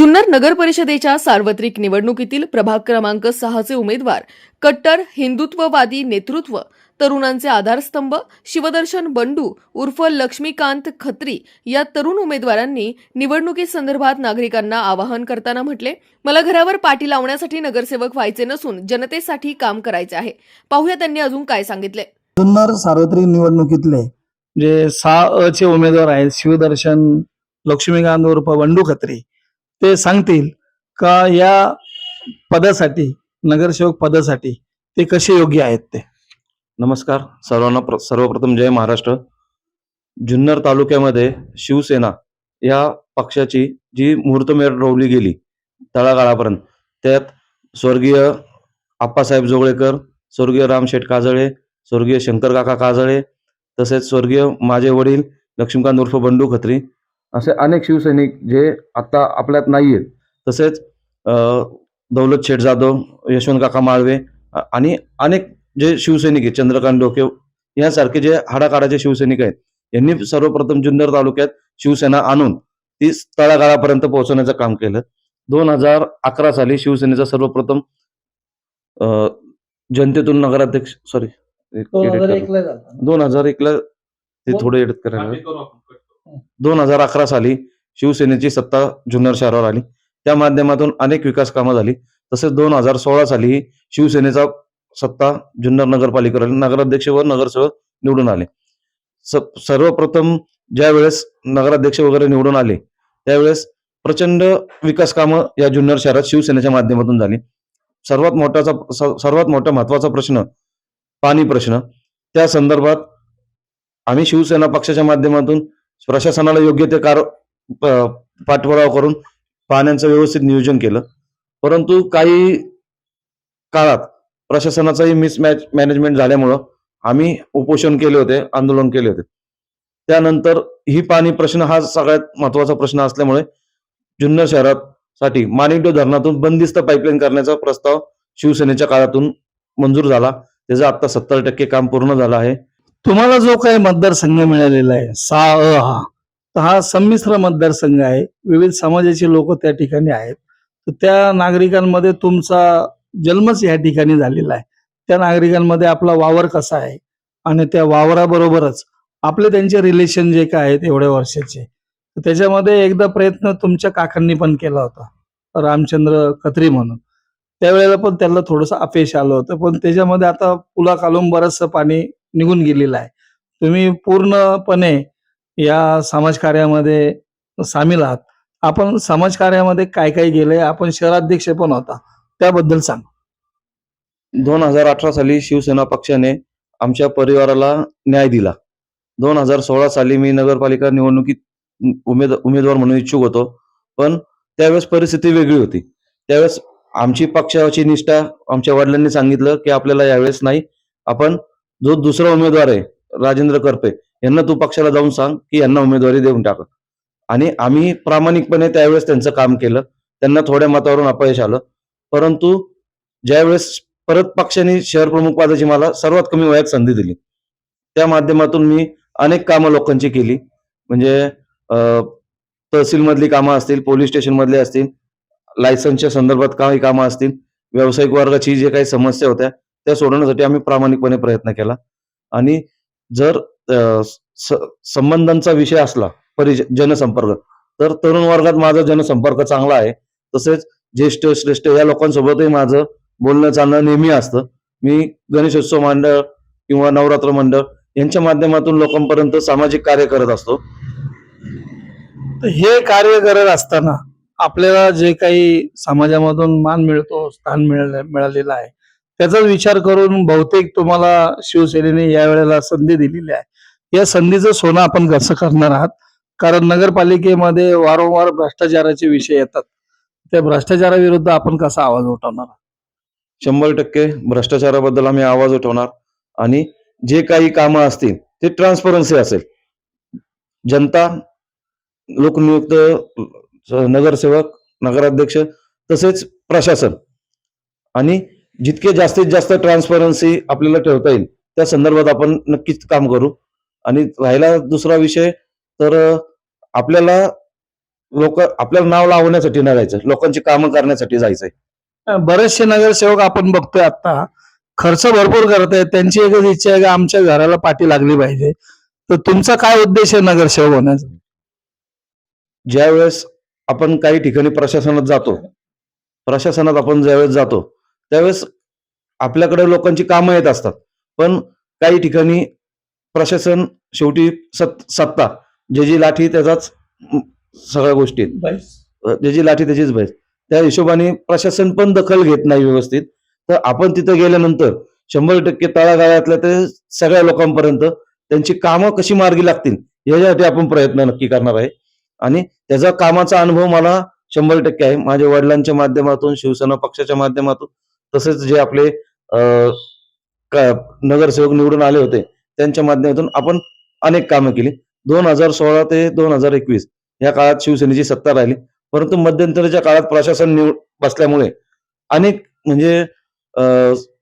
जुन्नर नगर परिषदेच्या सार्वत्रिक निवडणुकीतील प्रभाग क्रमांक सहाचे उमेदवार कट्टर हिंदुत्ववादी नेतृत्व तरुणांचे आधारस्तंभ शिवदर्शन बंडू उर्फ लक्ष्मीकांत खत्री या तरुण उमेदवारांनी निवडणुकीसंदर्भात नागरिकांना आवाहन करताना म्हटले मला घरावर पाठी लावण्यासाठी नगरसेवक व्हायचे नसून जनतेसाठी काम करायचे आहे. पाहूया त्यांनी अजून काय सांगितले. जुन्नर सार्वत्रिक निवडणुकीतले जे सहा अ चे उमेदवार आहेत शिवदर्शन लक्ष्मीकांत उर्फ बंडू खत्री ते सांगतील का या पदासाठी नगरसेवक पदासाठी ते कसे योग्य आहेत ते. नमस्कार. सर्वांना प्र- सर्वप्रथम जय महाराष्ट्र. जुन्नर तालुक्यामध्ये शिवसेना या पक्षाची जी मुहूर्तमेढ रोवली गेली तळागाळापर्यंत त्यात स्वर्गीय आप्पासाहेब जोगळेकर स्वर्गीय रामशेठ काजळे स्वर्गीय शंकरकाका काजळे तसेच स्वर्गीय माझे वडील लक्ष्मीकांत उर्फ बंडू खत्री असे अनेक शिवसैनिक जे आता आपल्यात नाही आहेत तसेच दौलत शेठ जाधव यशवंत काका माळवे आणि अनेक जे शिवसैनिक आहेत चंद्रकांत डोके यासारखे जे हाडाकाडाचे शिवसैनिक आहेत यांनी सर्वप्रथम जुन्नर तालुक्यात शिवसेना आणून ती तळागाळापर्यंत पोहोचवण्याचं काम केलं. दोन हजार अकरा साली शिवसेनेचा सर्वप्रथम अं, जनतेतून नगराध्यक्ष सॉरी दोन हजार एकला ते थोडं एडिट करायला दोन हजार अकरा साली शिवसेनेची सत्ता जुन्नर शहरावर आली. त्या माध्यमातून अनेक विकास कामं झाली. तसेच दोन हजार सोळा साली शिवसेनेचा सत्ता जुन्नर नगरपालिकेवर आली. नगराध्यक्ष व नगरसेवक निवडून आले. सर्वप्रथम ज्या वेळेस नगराध्यक्ष वगैरे निवडून आले त्यावेळेस प्रचंड विकास कामं या जुन्नर शहरात शिवसेनेच्या माध्यमातून झाली. सर्वात मोठाचा सर्वात मोठा महत्त्वाचा प्रश्न पाणी प्रश्न. त्या संदर्भात आम्ही शिवसेना पक्षाच्या माध्यमातून प्रशासनाला योग्य ते कार पाठपुरावा करून पाण्याचं व्यवस्थित नियोजन केलं. परंतु काही काळात प्रशासनाचाही मिसमॅच मॅनेजमेंट झाल्यामुळं आम्ही उपोषण केले होते आंदोलन केले होते. त्यानंतर ही पाणी प्रश्न हा सगळ्यात महत्त्वाचा प्रश्न असल्यामुळे जुन्नर शहरात साठी माणिकडो धरणातून बंदिस्त पाईपलाईन करण्याचा प्रस्ताव शिवसेनेच्या काळातून मंजूर झाला. त्याचं आता सत्तर टक्के काम पूर्ण झालं आहे. तुम्हाला जो काही मतदारसंघ मिळालेला आहे सा अ हा तर हा संमिश्र मतदारसंघ आहे. विविध समाजाचे लोक त्या ठिकाणी आहेत. तर त्या नागरिकांमध्ये तुमचा जन्मच या ठिकाणी झालेला आहे. त्या नागरिकांमध्ये आपला वावर कसा आहे? आणि त्या वावराबरोबरच आपले त्यांचे रिलेशन जे काय आहेत एवढ्या वर्षाचे त्याच्यामध्ये एकदा प्रयत्न तुमच्या काकांनी पण केला होता. रामचंद्र खत्री म्हणून. त्यावेळेला पण त्यांना थोडंसं अपयश आलं होतं. पण त्याच्यामध्ये आता पुला कालून बरचसं पाणी निघून गेलेला आहे. तुम्ही पूर्णपणे या समाज कार्यामध्ये सामील आहात. आपण समाज कार्यामध्ये काय काय गेलंय आपण शहराध्यक्ष पण होता. त्याबद्दल सांग. दोन हजार अठरा साली शिवसेना पक्षाने आमच्या परिवाराला न्याय दिला. दोन हजार सोळा साली मी नगरपालिका निवडणुकीत उमेद उमेदवार म्हणून इच्छुक होतो. पण त्यावेळेस परिस्थिती वेगळी होती. त्यावेळेस आमची पक्षाची निष्ठा आमच्या वडिलांनी सांगितलं की आपल्याला यावेळेस नाही. आपण जो दुसरा उमेदवार आहे राजेंद्र करपे यांना तू पक्षाला जाऊन सांग की यांना उमेदवारी देऊन टाक. आणि आम्ही प्रामाणिकपणे त्यावेळेस त्यांचं काम केलं. त्यांना थोड्या मतावरून अपयश आलं. परंतु ज्यावेळेस परत पक्षाने शहर प्रमुख पदाची मला सर्वात कमी वयात संधी दिली. त्या माध्यमातून मी अनेक कामं लोकांची केली. म्हणजे तहसील मधली कामं असतील पोलीस स्टेशनमधले असतील लायसन्सच्या संदर्भात काही कामं असतील व्यावसायिक वर्गाची जे काही समस्या होत्या त्या सोडवण्यासाठी आम्ही प्रामाणिकपणे प्रयत्न केला. आणि जर संबंधांचा विषय असला परिचय जनसंपर्क तर तरुण वर्गात माझा जनसंपर्क चांगला आहे. तसेच ज्येष्ठ श्रेष्ठ या लोकांसोबतही माझं बोलणं चालणं नेहमी असतं. मी गणेशोत्सव मंडळ किंवा नवरात्र मंडळ यांच्या माध्यमातून लोकांपर्यंत सामाजिक कार्य करत असतो. हे कार्य करत असताना आपल्याला जे काही समाजामधून मान मिळतो स्थान मिळाले मिळालेलं आहे त्याचाच विचार करून बहुतेक तुम्हाला शिवसेनेने या वेळेला संधी दिलेली आहे. या संधीचं सोनं आपण कसं करणार आहात? कारण नगरपालिकेमध्ये वारंवार भ्रष्टाचाराचे विषय येतात. त्या भ्रष्टाचाराविरुद्ध आपण कसा आवाज उठवणार शंभर टक्के भ्रष्टाचाराबद्दल आम्ही आवाज उठवणार. आणि जे काही कामं असतील ते ट्रान्सपरन्सी असेल. जनता लोकनियुक्त नगरसेवक नगराध्यक्ष तसेच प्रशासन. आणि जितके जास्तीत जास्त ट्रान्सपरन्सी आपल्याला ठेवता येईल त्या संदर्भात आपण नक्कीच काम करू. आणि राहिला दुसरा विषय तर आपल्याला लोक आपल्याला नाव लावण्यासाठी नाही जायचं लोकांची कामं करण्यासाठी जायचंय. बरेचसे नगरसेवक आपण बघतोय आता खर्च भरपूर करत आहेत त्यांची एकच इच्छा आहे की आमच्या घराला पाठी लागली पाहिजे. तर तुमचा काय उद्देश आहे नगरसेवक होण्याचा? ज्यावेळेस आपण काही ठिकाणी प्रशासनात जातो प्रशासनात आपण ज्यावेळेस जातो त्यावेळेस आपल्याकडे लोकांची कामं येत असतात. पण काही ठिकाणी प्रशासन शेवटी सत सत्ता ज्याची लाठी त्याचाच सगळ्या गोष्टी ज्याची लाठी त्याचीच बैस. त्या हिशोबाने प्रशासन पण दखल घेत नाही व्यवस्थित. तर आपण तिथं गेल्यानंतर शंभर टक्के तळागाळातल्या ते सगळ्या लोकांपर्यंत त्यांची कामं कशी मार्गी लागतील याच्यासाठी आपण प्रयत्न नक्की करणार आहे. आणि त्याचा कामाचा अनुभव मला शंभर टक्के आहे. माझ्या वडिलांच्या माध्यमातून शिवसेना पक्षाच्या माध्यमातून तसेच जे आपले नगरसेवक निवडून आले होते त्यांच्या माध्यमातून आपण अनेक कामं केली. दोन हजार सोळा ते दोन हजार एकवीस या काळात शिवसेनेची सत्ता राहिली. परंतु मध्यंतरीच्या काळात प्रशासन निवड बसल्यामुळे अनेक म्हणजे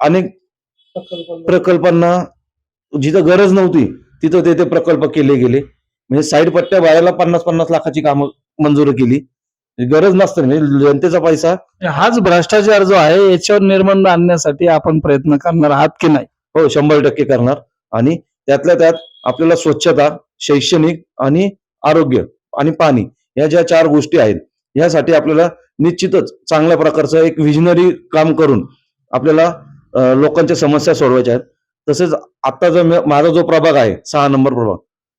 अनेक प्रकल्पांना जिथं गरज नव्हती तिथं ते ते प्रकल्प केले गेले. म्हणजे साईड पट्ट्या बाळाला पन्नास पन्नास लाखाची कामं मंजूर केली. गरज नसताना म्हणजे जनतेचा पैसा. हाच भ्रष्टाचार जो आहे याच्यावर निर्बंध आणण्यासाठी आपण प्रयत्न करणार आहात की नाही? हो शंभर टक्के करणार. आणि त्यातल्या त्यात आपल्याला स्वच्छता शैक्षणिक आणि आरोग्य आणि पाणी या ज्या चार गोष्टी आहेत यासाठी आपल्याला निश्चितच चांगल्या प्रकारचं एक विजनरी काम करून आपल्याला लोकांच्या समस्या सोडवायच्या आहेत. तसेच आता जो माझा जो प्रभाग आहे सहा नंबर प्रभाग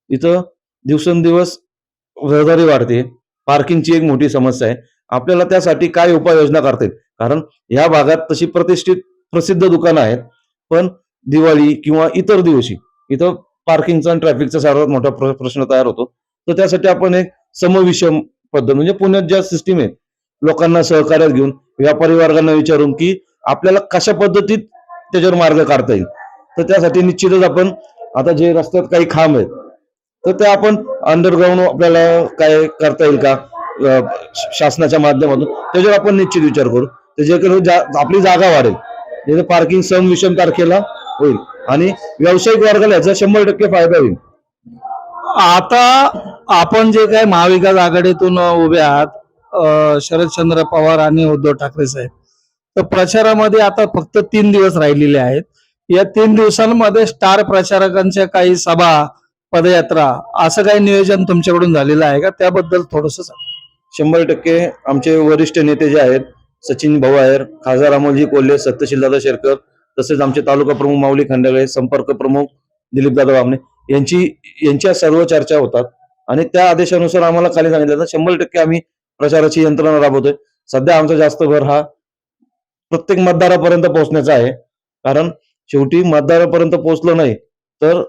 इथं दिवसेंदिवस रहदारी वाढते. पार्किंगची एक मोठी समस्या आहे. आपल्याला त्यासाठी काय उपाययोजना करता येईल? कारण या भागात तशी प्रतिष्ठित प्रसिद्ध दुकानं आहेत. पण दिवाळी किंवा इतर दिवशी इथं पार्किंगचा आणि ट्रॅफिकचा सर्वात मोठा प्रश्न तयार होतो. तर त्यासाठी आपण एक समविषम पद्धत म्हणजे पुण्यात ज्या सिस्टीम आहेत लोकांना सहकार्यात घेऊन व्यापारी वर्गांना विचारून की आपल्याला कशा पद्धतीत त्याच्यावर मार्ग काढता येईल? तर त्यासाठी निश्चितच आपण आता जे रस्त्यात काही खांब आहेत तर ते आपण अंडरग्राऊंड आपल्याला काय करता येईल का? शासनाच्या माध्यमातून? त्याच्यावर आपण निश्चित विचार करू. त्याच्याकडे जा- आपली जागा वाढेल. जिथे पार्किंग सम विषम तारखेला होईल. आणि व्यावसायिक वर्गाला याचा शंभर टक्के फायदा होईल. आता आपण जे काय महाविकास आघाडीतून उभे आहात शरदचंद्र पवार आणि उद्धव ठाकरे साहेब तर प्रचारामध्ये आता फक्त तीन दिवस राहिलेले आहेत. या तीन दिवसांमध्ये स्टार प्रचारकांच्या काही सभा पदयात्रा असं काही नियोजन तुमच्याकडून झालेलं आहे का? त्याबद्दल थोडस शंभर टक्के आमचे वरिष्ठ नेते जे आहेत सचिन भाऊ आहेर खासदार अमोलजी कोल्हे सत्यशील दादा शेरकर तसेच आमचे तालुका प्रमुख माऊली खंडागळे संपर्क प्रमुख दिलीप दादा बामणे यांची यांच्या सर्व चर्चा होतात. आणि त्या आदेशानुसार आम्हाला खाली सांगितलं जातं शंभर टक्के आम्ही प्रचाराची यंत्रणा राबवतोय. सध्या आमचा जास्त भर हा प्रत्येक मतदारापर्यंत पोहोचण्याचा आहे. कारण शेवटी मतदारापर्यंत पोहोचलं नाही तर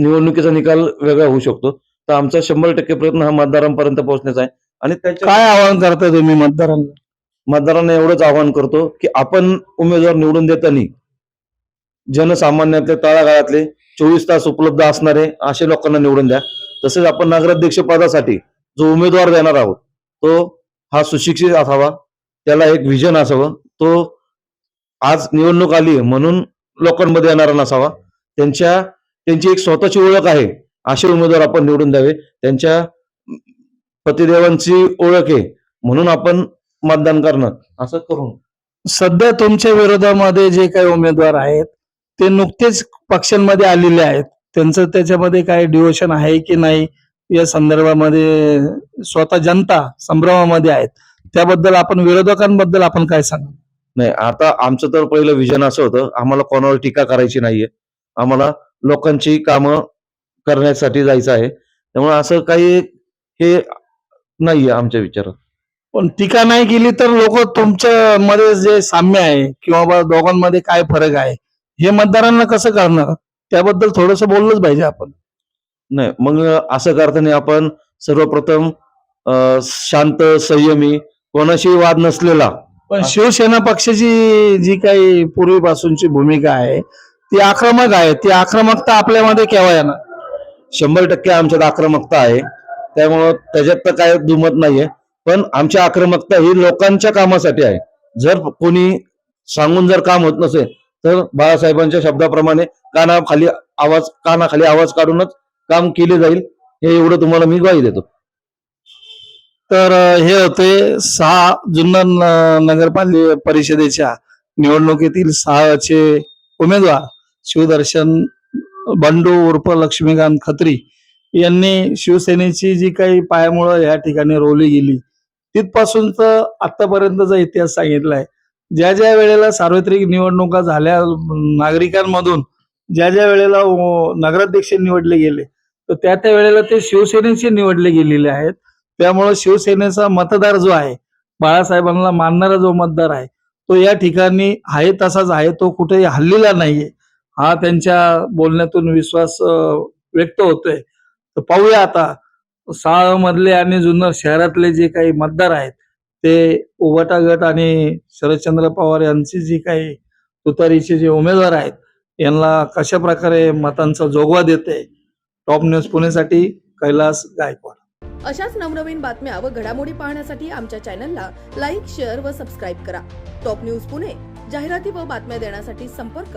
निवडणुकीचा निकाल वेगळा होऊ शकतो. तर आमचा शंभर टक्के प्रयत्न हा मतदारांपर्यंत पोहोचण्याचा आहे. आणि त्यांच्या काय आवाहन करताय तुम्ही मतदारांना? मतदारांना एवढंच आवाहन करतो की आपण उमेदवार निवडून देताना जनसामान्यातले तळागाळातले चोवीस तास उपलब्ध असणारे असे लोकांना निवडून द्या. तसेच आपण नगराध्यक्ष पदासाठी जो उमेदवार देणार आहोत तो हा सुशिक्षित असावा. त्याला एक विजन असावं. तो आज निवडणूक आली म्हणून लोकांमध्ये येणारा नसावा. त्यांच्या त्यांची एक स्वतःची ओळख आहे. असे उमेदवार आपण निवडून द्यावे. त्यांच्या पतिदेवांची ओळख आहे. म्हणून आपण मतदान करणं असं करून. सध्या तुमच्या विरोधामध्ये जे काही उमेदवार आहेत ते नुकतेच पक्षांमध्ये आलेले आहेत. त्यांचं त्याच्यामध्ये काय डिवोशन आहे की नाही या संदर्भामध्ये स्वतः जनता संभ्रमामध्ये आहेत. त्याबद्दल आपण विरोधकांबद्दल आपण काय सांगा? नाही आता आमचं तर पहिलं विजन असं होतं. आम्हाला कोणावर टीका करायची नाहीये. आम्हाला लोकांची कामं करण्यासाठी जायचं आहे. त्यामुळे असं काही हे नाहीये आमच्या विचारात. पण टीका नाही केली तर लोक तुमच्या मध्ये जे साम्य आहे किंवा दोघांमध्ये काय फरक आहे हे मतदारांना कसं करणार त्याबद्दल थोडस बोललंच पाहिजे आपण. नाही मग असं करताना आपण सर्वप्रथम शांत संयमी कोणाशी वाद नसलेला. पण शिवसेना पक्षाची जी काही पूर्वीपासूनची भूमिका आहे ती आक्रमक आहे. ती आक्रमकता आपल्यामध्ये केव्हा येणार? शंभर टक्के आमच्यात आक्रमकता आहे. त्यामुळं त्याच्यात तर काय दुमत नाहीये. पण आमची आक्रमकता ही लोकांच्या कामासाठी आहे. जर कोणी सांगून जर काम होत नसेल तर बाळासाहेबांच्या शब्दाप्रमाणे कानाखाली आवाज कानाखाली आवाज काढूनच काम केले जाईल. हे एवढं तुम्हाला मी ग्वाही देतो. तर हे होते सहा जुन्नर नगरपालिका परिषदेच्या निवडणुकीतील सहाचे उमेदवार. शिवदर्शन बंडू उर्फ लक्ष्मीकांत खत्री यांनी शिवसेनेची जी काही पायामुळं या ठिकाणी रोवली गेली तिथपासूनच आतापर्यंतचा इतिहास सांगितलाय. ज्या ज्या वेळेला सार्वत्रिक निवडणुका झाल्या नागरिकांमधून ज्या ज्या वेळेला नगराध्यक्ष निवडले गेले तर त्या त्या वेळेला ते शिवसेनेचे निवडले गेलेले आहेत. त्यामुळे शिवसेनेचा मतदार जो आहे बाळासाहेबांना मानणारा जो मतदार आहे तो या ठिकाणी आहे तसाच आहे तो कुठेही हल्लेला नाहीये. हा त्यांच्या बोलण्यातून विश्वास व्यक्त होतोय. तर पाहूया आता. साळ मधले आणि जुन्नर शहरातले जे काही मतदार आहेत ते उभटा गट आणि शरदचंद्र पवार यांची जी काही तुतारीचे जे उमेदवार आहेत यांना कशा प्रकारे मतांचा जोगवा देते? टॉप न्यूज पुणेसाठी कैलास गायकवाड. अशाच नवनवीन बातम्या व घडामोडी पाहण्यासाठी आमच्या चॅनलला लाईक शेअर व सबस्क्राईब करा. टॉप न्यूज पुणे जाहिराती व बातम्या देण्यासाठी संपर्क